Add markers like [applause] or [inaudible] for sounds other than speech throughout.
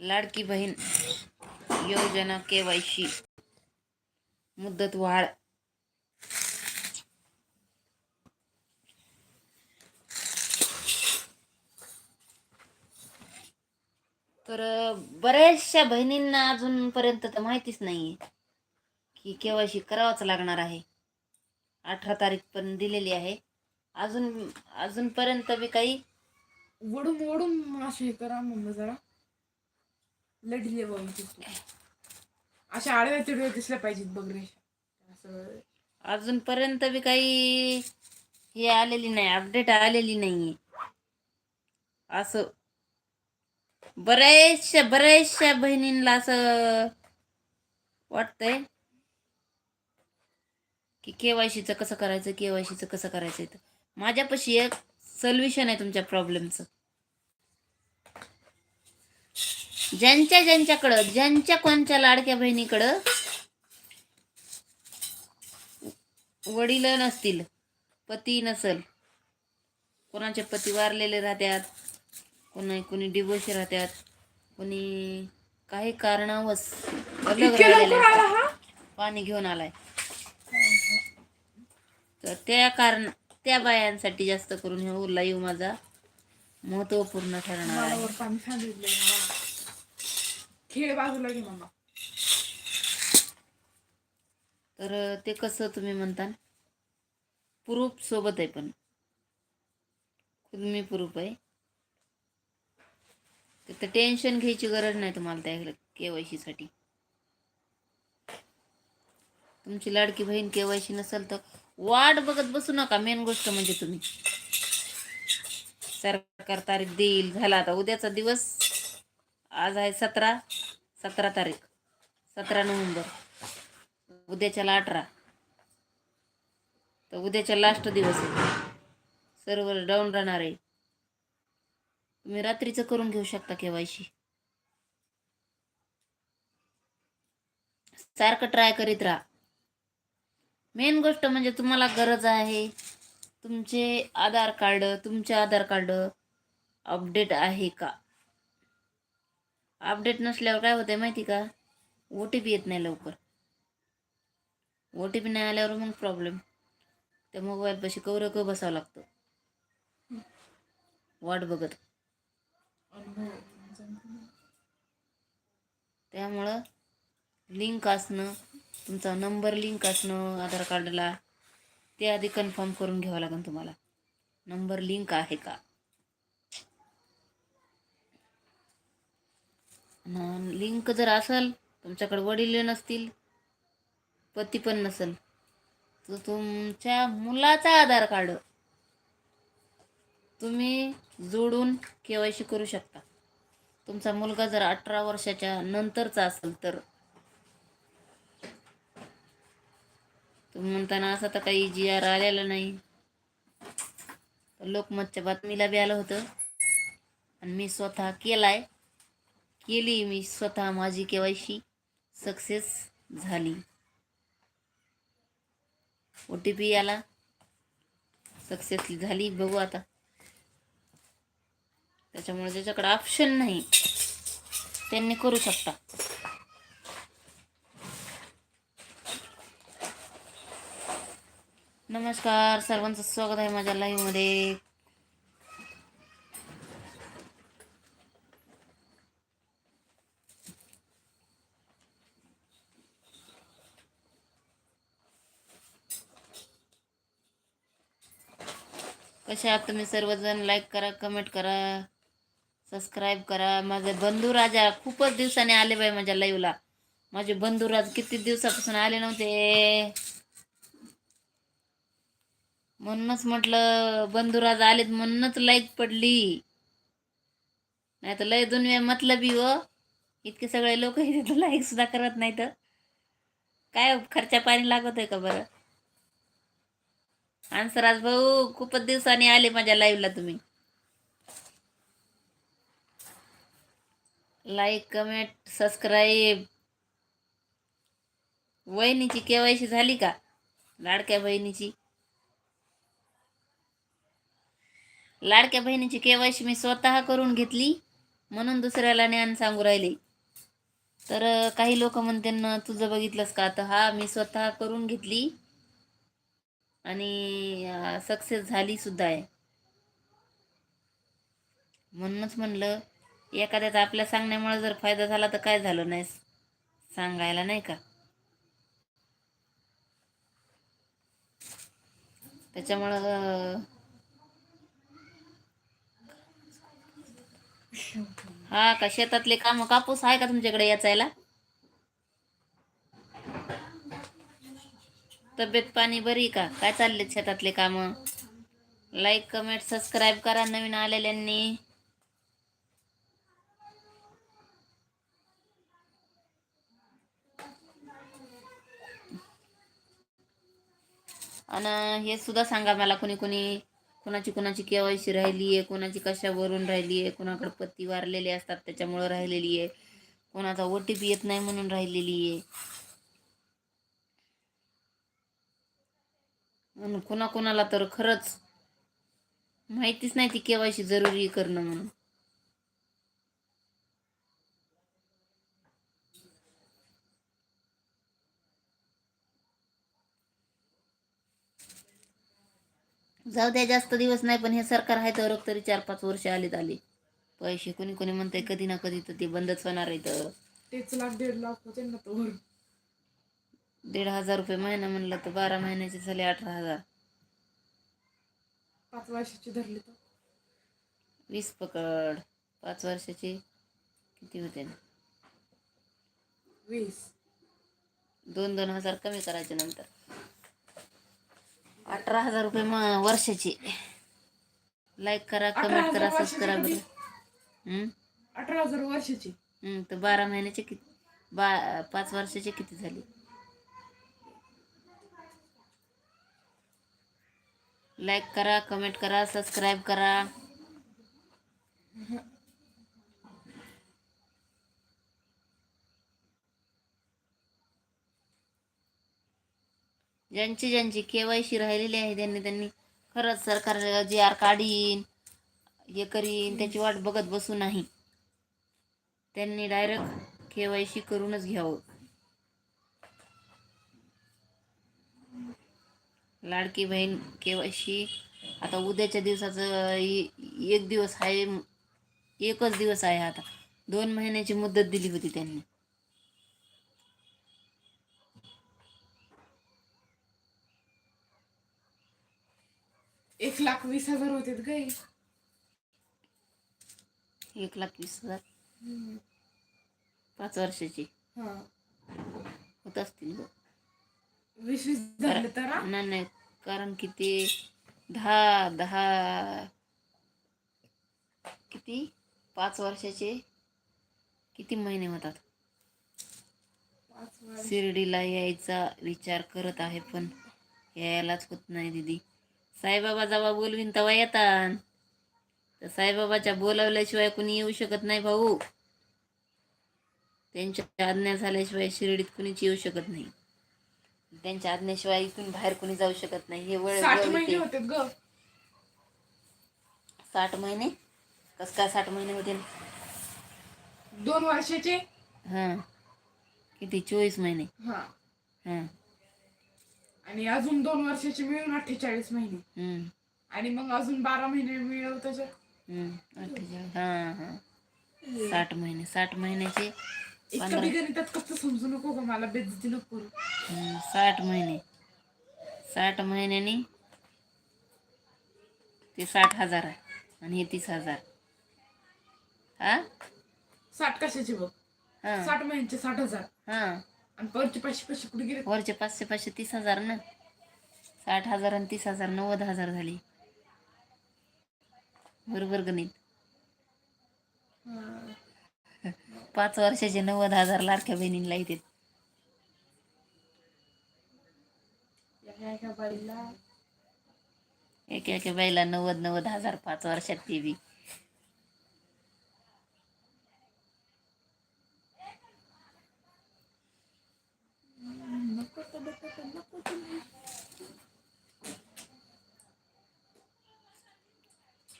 लाडकी बहीण योजना केवायसी मुदत वाढ. तर बऱ्याचशा बहिणींना अजूनपर्यंत तर माहितीच नाही की केवायसी करावाच लागणार आहे. अठरा तारीख पण दिलेली आहे. अजून अजूनपर्यंत बी काही वडून वडून असे करा मग जरा. लढले बघ अशा आडव्या तिडव्या दिसल्या पाहिजेत बघ रे. असं अजूनपर्यंत बी काही हे आलेली नाही अपडेट आलेली नाही असं. बऱ्याचशा बऱ्याचशा बहिणींना असं वाटतंय की केवायसीचं कसं करायचं केवायसीचं कसं करायचं माझ्यापाशी एक सोल्युशन आहे तुमच्या प्रॉब्लेमचं ज्यांच्या ज्यांच्याकडं ज्यांच्या कोणच्या लाडक्या बहिणीकडं वडील नसतील पती नसल कोणाचे पती वारलेले राहतात कोणी कोणी डिवोर्स राहतात कोणी काही. हा? पाणी घेऊन आलाय. तर त्या कारण त्या बायांसाठी जास्त करून हे लाईव्ह माझा महत्त्वपूर्ण ठरणार आहे. खेळ बाजूला घे मम्मा. तर ते कसं तुम्ही म्हणता प्रूफ सोबत आहे पण. खुद मी प्रूफ आहे. तर टेन्शन घ्यायची गरज नाही तुम्हाला त्या केवायसी साठी. तुमची लाडकी बहीण केवायसी नसेल तर वाट बघत बसू नका. मेन गोष्ट म्हणजे तुम्ही. सरकार तारीख देईल झाला आता. उद्याचा दिवस आज आहे सतरा सतरा तारीख. सतरा नोव्हेंबर. उद्याच्याला अठरा. तर उद्याच्या लास्ट दिवस आहे. सर्वर डाऊन राहणार आहे. तुम्ही रात्रीचं करून घेऊ शकता केवायसी सारखं ट्राय करीत राहा. मेन गोष्ट म्हणजे तुम्हाला गरज आहे. तुमचे आधार कार्ड तुमचे आधार कार्ड अपडेट आहे का? अपडेट नसल्यावर काय होतंय माहिती का? ओ टी पी येत नाही लवकर. ओ टी पी नाही आल्यावर मग प्रॉब्लेम त्या मोबाईल पाशी कवर बसावं लागतं. वाट बघत. त्यामुळं लिंक असणं तुमचा नंबर लिंक असणं आधार कार्डला ते आधी कन्फर्म करून घ्यावं लागेल तुम्हाला. नंबर लिंक आहे का? लिंक जर असेल तुमच्याकडे वडील नसतील पती पण नसेल तर तुमच्या मुलाचा आधार कार्ड तुम्ही जोडून के वाय सी करू शकता. तुमचा मुलगा जर अठरा वर्षाच्या नंतरचा असेल तर. तुम्ही म्हणताना असं तर काही जी आर आलेला नाही. लोकमतच्या बातमीला बी आलं होतं. आणि मी स्वतः केलाय. केली मी स्वतः माझी केवायसी. सक्सेस झाली. ओ टी पी आला. सक्सेस झाली. बघू आता. त्याच्यामुळे ज्याच्याकडे ऑप्शन नाही. त्यांनी करू शकता. नमस्कार. सर्वांचं स्वागत आहे माझ्या लाईव्हमध्ये कशा कसे आहात तुम्ही सर्वजण? लाईक करा कमेंट करा सबस्क्राईब करा. माझे बंधू राजा खूपच दिवसाने आले बाई माझ्या लाईव्हला माझे बंधू राज किती दिवसापासून आले नव्हते? म्हणूनच म्हटलं बंधुराज आलेत म्हणूनच लाईक पडली. नाही तर लय दुनिया मतलबी हो इतके सगळे लोक लाईक [laughs] सुद्धा करत नाही तर काय हो, खर्चा पाणी लागत आहे का बरं? हंसराज भाऊ खूपच दिवसांनी आले माझ्या लाईव्हला तुम्ही. लाईक कमेंट सबस्क्राईब वहिनीची केवायसी झाली का? लाडक्या बहिणीची. लाडक्या बहिणीची केवायसी मी स्वतः करून घेतली म्हणून दुसऱ्याला ज्ञान सांगू राहिले. तर काही लोक म्हणते ना तुझं बघितलंस का? तर हा मी स्वतः करून घेतली. आणि सक्सेस झाली सुद्धा आहे. म्हणूनच म्हणलं एखाद्याचा आपल्या सांगण्यामुळे जर फायदा झाला तर काय झालं नाही सांगायला नाही का? त्याच्यामुळं हा का शेतातले काम कापूस आहे का तुमच्याकडे याचायला? तब्येत पाणी बरी का? काय चालले शेतातले काम? लाईक कमेंट सबस्क्राईब करा नवीन आलेल्यांनी. आणि हे सुद्धा सांगा मला कोणी कोणी कोणाची कोणाची केवायसी राहिली आहे कोणाची कशावरून राहिली आहे कोणाकडे पत्ती वारलेले असतात त्याच्यामुळं राहिलेली आहे कोणाचा ओ टी पी येत नाही म्हणून राहिलेली आहे आणि कोणाकोणाला तर खरंच माहितीच नाही ती केवायसी जरुरी करणं म्हणून. जाऊ द्या जास्त दिवस नाही पण हे सरकार आहे तर तरी चार पाच वर्ष आले आले. पैसे कोणी कोणी म्हणते कधी ना कधी तर ते बंदच होणार आहे तर. तेच लाख दीड लाख होते ना तो दीड हजार रुपये महिना म्हणलं तर बारा महिन्याचे झाले अठरा हजार. पाच वर्षाची धरली तर? वीस पकड. पाच वर्षाचे किती होते? ना वीस. दोन दोन हजार कमी करायचे नंतर. अठरा हजार रुपये म वर्षाचे. लाईक करा अठरा कमेंट हजार करा वर्षाचे सबस्क्राईब किती? हम्म? अठरा हजार वर्षाची. हम्म, तर बारा महिन्याचे किती? बा पाच वर्षाचे किती झाले? लाईक करा कमेंट करा सबस्क्राईब करा. ज्यांची ज्यांची केवायसी राहिलेली आहे त्यांनी त्यांनी खरंच सरकार जे आर काढीन हे करीन त्याची वाट बघत बसू नाही. त्यांनी डायरेक्ट केवायसी करूनच घ्यावं. लाडकी बहीण केवायसी आता उद्याच्या दिवसाचं एक दिवस आहे एकच दिवस आहे आता. दोन महिन्याची मुदत दिली होती त्यांनी. एक लाख वीस हजार होते गे एक लाख वीस हजार. पाच वर्षाची. हा. होत असतील. वीस वीस तर हा? नाही नाही कारण की ते दहा दहा किती? पाच वर्षाचे किती महिने होतात? पाच वर्ष. शिर्डीला यायचा विचार करत आहे पण यायलाच होत नाही दिदी. साईबाबा जेव्हा बोलवीन तेव्हा येतात. तर साईबाबाच्या बोलावल्याशिवाय कुणी येऊ शकत नाही भाऊ. त्यांच्या आज्ञा झाल्याशिवाय शिर्डीत कुणीच येऊ शकत नाही. त्यांच्या आज्ञेशिवाय इथून बाहेर कुणी जाऊ शकत नाही. हे वळ साठ महिने होते ग. साठ महिने? कस काय साठ महिने होते? दोन वर्षाचे? हां. किती? चोवीस महिने. हा. हां. आणि अजून दोन वर्षाचे मिळून अठ्ठेचाळीस महिने. हम्म, आणि मग अजून बारा महिने मिळव त्याच्यात. हम्म, अठ्ठेचाळीस. हां हां. साठ महिने. साठ महिन्याचे इतकं पंधरा. बी गणितात कसं समजू नको ग मला बेजती नको करू. हम्म, साठ महिने. साठ महिन्यानी ते साठ हजार आहे आणि हे तीस हजार. हा? साठ कशाचे बघ? हां. साठ महिन्याचे साठ हजार. हां. आणि परचे पाचशे पाचशे कुठे गेले वरचे पाचशे पाचशे तीस हजार ना. साठ हजार आणि तीस हजार नव्वद हजार झाले. बरोबर गणित हा. पाच वर्षाचे नव्वद हजार लाडक्या बहिणींना येतात एका एका बाईला नव्वद नव्वद हजार पाच वर्षात ते बी.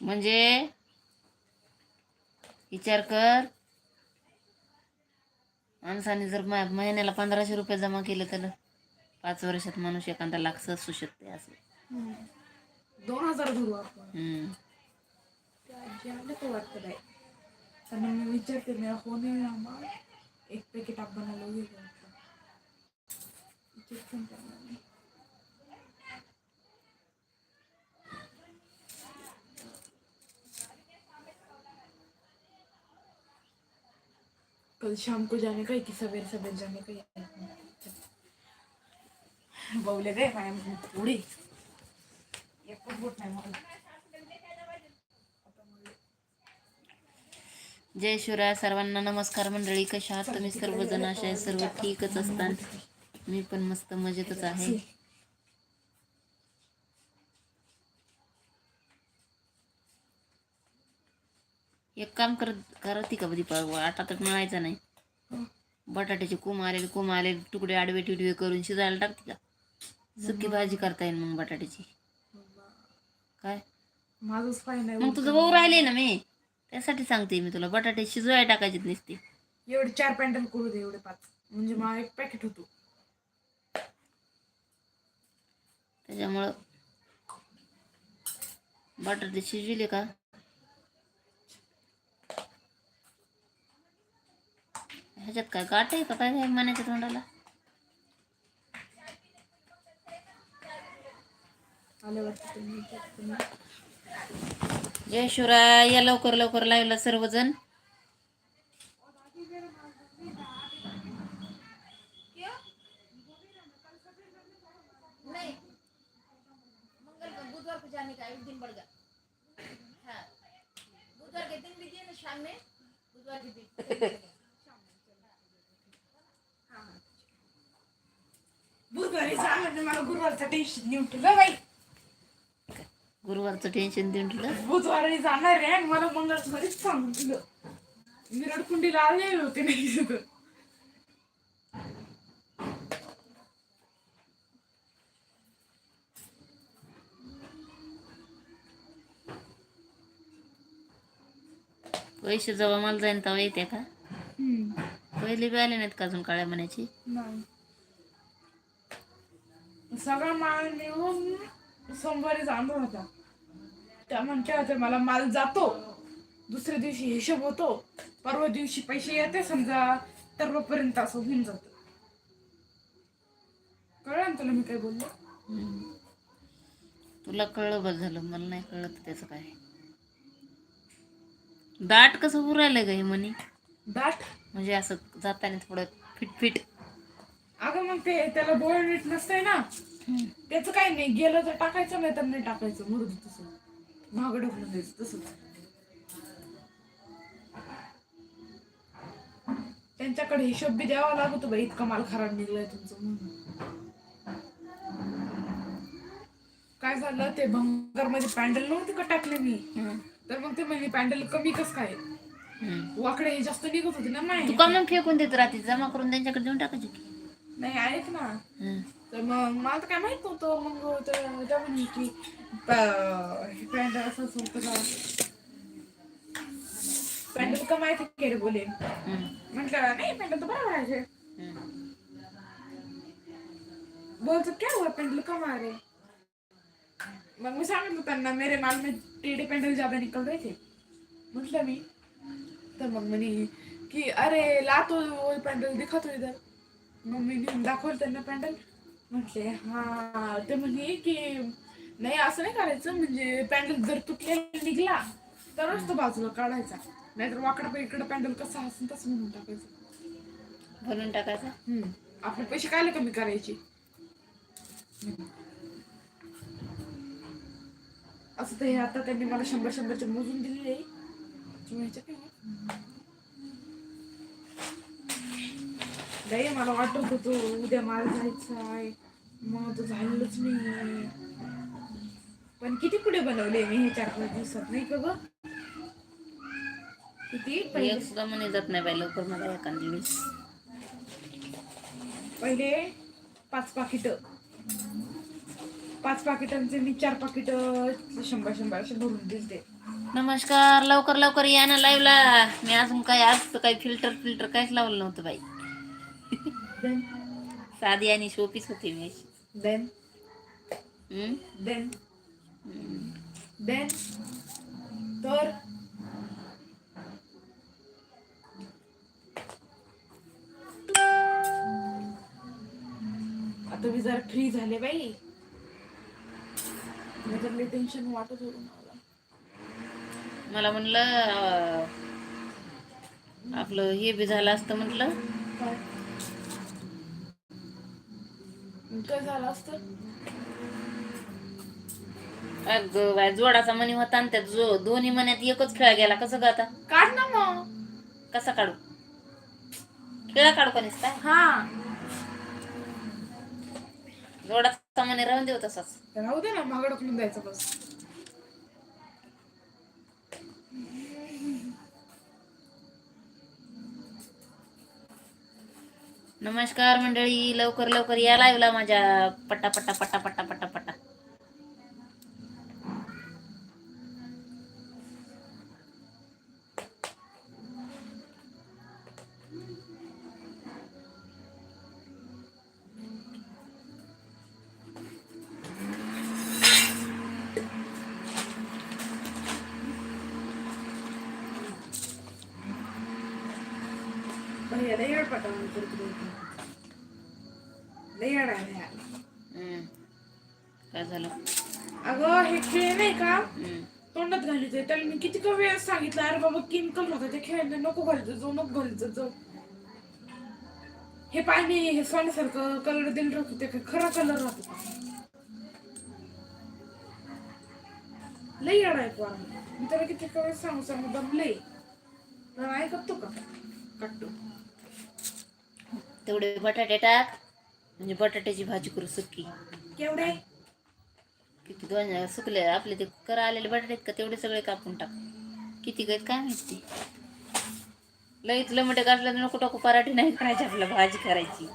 म्हणजे विचार कर माणसाने जर महिन्याला पंधराशे रुपये जमा केले तर पाच वर्षात माणूस एखादा लाख असू शकते असं. दोन हजार धरू आपण हम्म. तर वाटतं बाई त्यांना मी विचारते मेरा फोन आहे आम्हा एक पॅकेट आप बना लोगे क्या विचारते ना त्यांना मी. कल शाम को जाने का है कि सवेरे सवेरे जाने का है बवले गए काय थोडी एक पण बोट नाही मला जय शिवराय सर्वांना नमस्कार मंडळी कशा आहात तुम्ही सर्वजण अशा आहे, सर्व ठीकच असतात. मी पण मस्त मजेतच आहे. एक काम करत करते का दीपा आटा तर मिळायचा नाही. बटाट्याचे कोंब आलेले कोंब आलेले तुकडे आडवे टिडवे करून शिजायला टाकते का? सुकी भाजी करता येईल मग बटाट्याची. काय? माझंच पाय नाही मग तुझं भाऊ राहिले ना मी? त्यासाठी सांगते मी तुला बटाटे शिजवायला टाकायचे नसते. एवढे चार पॅन्डल करू दे एवढे पाच. म्हणजे मला एक पॅकेट होतो. त्याच्यामुळं बटाटे शिजविले का? ह्याच्यात काय गाठ आहे का? काय काय मनाच्या तोंडाला. जय शिवराय या लवकर लवकर लावला सर्वजण. बुधवार को जाने का एक दिन बढ़ गया हाँ. बुधवार के दिन भी दिए ना शाम में बुधवार के दिन बुधवारी मला गुरुवारचं टेन्शन नेऊन ठेवलं बाई. गुरुवारचं टेन्शन देऊन ठेवलं? बुधवारी जाणार आहे आणि मला मंगळवारीच सांगून दिलं. मी रडकुंडीला आले होते नाही सगळं पैसे जेव्हा मला जाईन तेव्हा येते का? हम्म. पहिले बी आले नाहीत का अजून काळ्या मनाची नाही. सगळा माल मिळून सोमवारी जाणार होता. त्या म्हणत्या होत्या मला माल जातो. दुसऱ्या दिवशी हिशोब होतो. परवा दिवशी पैसे येते समजा तरपर्यंत असं होऊन जात. कळलं ना तुला मी काय बोलले. तुला कळलं बस झालं मला नाही कळलं तर त्याचं काय. दाट कसं उरायलं ग हे म्हणे? दाट? म्हणजे असं जाताना थोडं फिटफिट. अगं मग ते त्याला बोळ नीट नसतंय ना. त्याचं काही नाही. गेलं तर टाकायचं नाही तर नाही टाकायचं. मुरुद तसं. महागड ढकलून द्यायचं तसंच त्यांच्याकडे हिशोब बी द्यावा लागतो बाई. इतका माल खराब निघलाय तुमचं म्हणून. काय झालं? ते भंगारमध्ये पॅन्डल नव्हते का टाकले मी. तर मग ते म्हणजे पॅन्डल कमी कस काय. वाकडे हे जास्त निघत होते ना तू मग फेकून देत राहते. जमा करून त्यांच्याकडे देऊन टाकायची नाही ऐक ना. तर मग मला तर काय माहीत नव्हतं. मग त्या म्हणे की पॅन्ट असं होतं का? पॅन्ट का माहिती के रे बोले. म्हटलं नाही पॅन्ट तर बरोबर आहे. बोलतो क्या हुआ? पेंडल कम आ रहे मग मी सांगितलं त्यांना मेरे माल में टेढ़े पेंडल ज्यादा निकल रहे थे. म्हटलं मी. तर मग म्हणे की अरे ला तो वो पेंडल दिखा तो इधर. मग मी दाखवलं त्यांना पेंडल म्हटले हा. ते म्हणे की नाही असं नाही करायचं. म्हणजे पॅन्डल जर तुटलेला निघला तरच तो बाजूला काढायचा. नाहीतर वाकडं इकडं पॅन्डल कसं असेल तसं म्हणून टाकायचं. भरून टाकायचं? हम्म. आपले पैसे काय कमी करायचे? असं तर हे आता त्यांनी मला शंभर शंभरचे मोजून दिलेले. काय आहे? नाही मला वाटत होतं उद्या मला जायचं आहे मग तो झालेलंच नाही पण किती पुढे बनवले मी हे चार पाच दिवसात नाही का ग? किती? पहिले एक सुद्धा म्हणे जात नाही बाई लवकर मला एखाद्या दिवस पहिले पाच पाकिट. पाच पाकिटांचे मी चार पाकिट शंभर शंभर असे भरून दिलते. नमस्कार लवकर लवकर या ना लाईव्हला मी अजून काय आज तर काही फिल्टर फिल्टर काहीच लावलं नव्हतं बाई. देन साधी आणि शोपीस होती मी. Then hmm? देन. देन तर? आता मी जरा फ्री झाले बाई. नाहीतर टेन्शन वाटत होतं मला. मला म्हणलं आपलं हे बी झालं असतं म्हटलं. काय काय झालं असतं? अगं बाय जोडाचा मणी होता आणि त्यात जो दोन्ही मण्यात एकच खेळा गेला. कसं ग आता? काढ ना मग. कसा काढू? खेळा काढू का नुसता? हा. जोडाचा मणी राहून देऊ तसाच. राहू दे ना मागं ढकलून द्यायचं बस. नमस्कार मंडळी लवकर लवकर या लाईव्हला माझ्या पट्टा पट्टा पट्टा पट्टा पट्टा पटावून करतो लई येड आहे. काय झालं? अगं हे खेळ नाही का. तोंडात घालायचंय त्याला मी किती का वेळ सांगितलं अरे बाबा केमिकल होतं. ते खेळायला नको घालायचं जाऊ नको घालायचं जाऊ. हे पाणी हे सोन्यासारखं कलर दिलं राहतो ते खरा कलर राहतो? लई आहे पोरा मी त्याला किती का वेळ सांगू सांगू दमले. ऐकतो का? काटतो. तेवढे बटाटे टाक म्हणजे बटाट्याची भाजी करू सुक्की केवढे? किती दोन सुकले. आपले ते करा आलेले बटाटे आहेत का तेवढे सगळे कापून टाक. किती गैत काय माहिती? लईच लमटे काढलं तर नको टाकू पराठे नाही करायची आपल्याला भाजी करायची.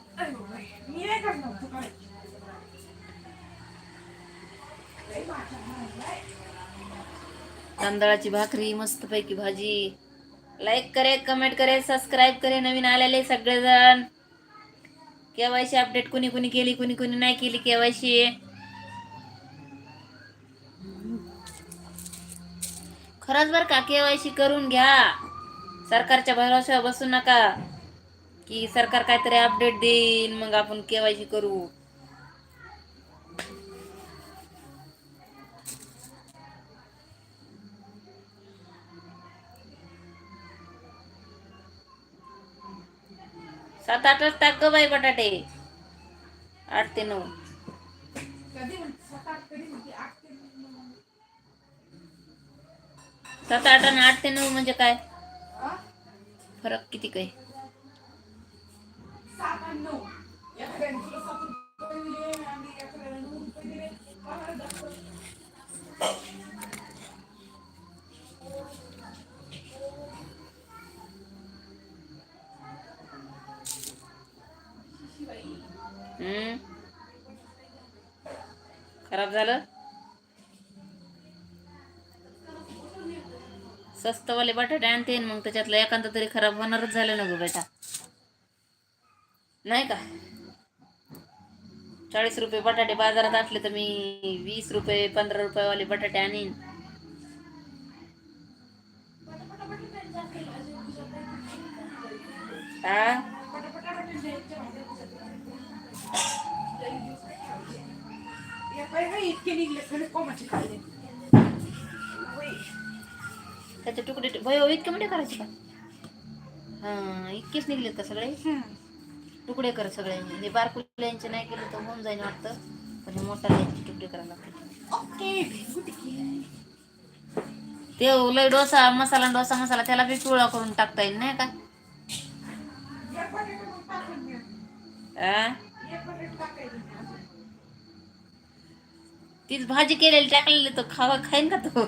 तांदळाची भाकरी मस्त पैकी भाजी. लाईक करे कमेंट करे सबस्क्राईब करे नवीन आलेले सगळेजण. केवायसी अपडेट कुणी कुणी केली कुणी कुणी नाही केली केवायसी. खरंच बर का केवायसी करून घ्या. सरकारच्या भरोश्यावर बसू नका. की सरकार काहीतरी अपडेट देईल मग आपण केवायसी करू. सात आठच टाक ग बाई बटाटे. आठ ते नऊ. सात आठ आणि आठ ते नऊ म्हणजे काय? फरक किती काय? सात आणि नऊ. खराब झालं. स्वस्तवाले बटाटे आणते मग त्याच्यातलं एखादं तरी खराब होणारच झालं ना गो बेटा. नाही का? चाळीस रुपये बटाटे बाजारात असले तर मी वीस रुपये पंधरा रुपयेवाले बटाटे आणीन. हा इतके निघले खरे कोमाचे खाल्ले. त्याचे तुकडे भयो इतके मोठे करायचे का? हा इतकेच निघलेत का सगळे? तुकडे कर सगळे. हे बारकुल्यांचे नाही केले तर होऊन जाईल वाटतं. पण हे मोठा तुकडे करायला गुड ते लय डोसा मसाला डोसा मसाला त्याला बी पिवळा करून टाकता येईल नाही का? आ? तीच भाजी केलेली टाकलेली तो खावा खाईन का तो?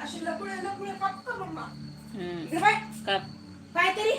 अशी लपुळे लपुळे कापतो मम्मा. हम्म. इकडे बाय. काप. काहीतरी